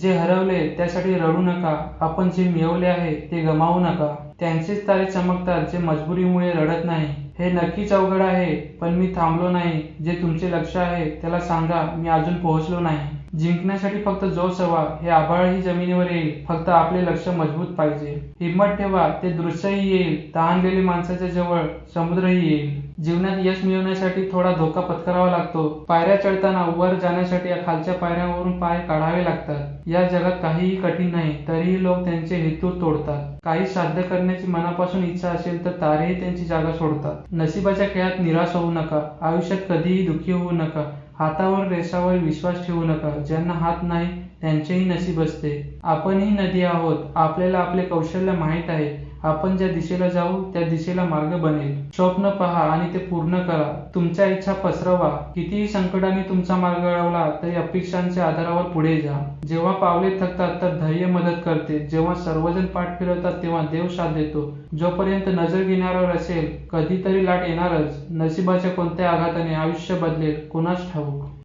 जे हरवले त्यासाठी रडू नका. आपण जे मिळवले आहे ते गमावू नका. त्यांचेच तारे चमकतात जे मजबुरीमुळे रडत नाही. हे नक्कीच अवघड आहे पण मी थांबलो नाही. जे तुमचे लक्ष आहे त्याला सांगा मी अजून पोहोचलो नाही. जिंकण्यासाठी फक्त जोश हवा हे आभाळही जमिनीवर येईल फक्त आपले लक्ष मजबूत पाहिजे. हिंमत ठेवा ते दृश्यही येईल तहानलेली माणसाच्या जवळ समुद्रही येईल. जीवनात यश मिळवण्यासाठी थोडा धोका पत्करावा लागतो. पायऱ्या चढताना वर जाण्यासाठी खालच्या पायऱ्यांवरून पाय काढावे लागतात. या जगात काहीही कठीण नाही तरीही लोक त्यांचे हेतू तोडतात. काही साध्य करण्याची मनापासून इच्छा असेल तर तारेही त्यांची जागा सोडतात. नशिबाच्या खेळात निराश होऊ नका. आयुष्यात कधीही दुःखी होऊ नका. हातावर रेषावर विश्वास ठेवू नका. ज्यांना हात नाही त्यांचेही नशीब असते. आपणही नदी आहोत. आपल्याला आपले कौशल्य माहीत आहे. आपण ज्या दिशेला जाऊ त्या दिशेला मार्ग बनेल. स्वप्न पहा आणि ते पूर्ण करा. तुमच्या इच्छा पसरवा. कितीही संकटाने तुमचा मार्ग अडवला तरी अपेक्षांच्या आधारावर पुढे जा. जेव्हा पावले थकतात तर धैर्य मदत करते. जेव्हा सर्वजण पाठ फिरवतात तेव्हा देव साथ देतो. जोपर्यंत नजर घेणाऱ्यावर असेल कधीतरी लाट येणारच. नशिबाच्या कोणत्या आघाताने आयुष्य बदलेल. कुणास ठाऊक?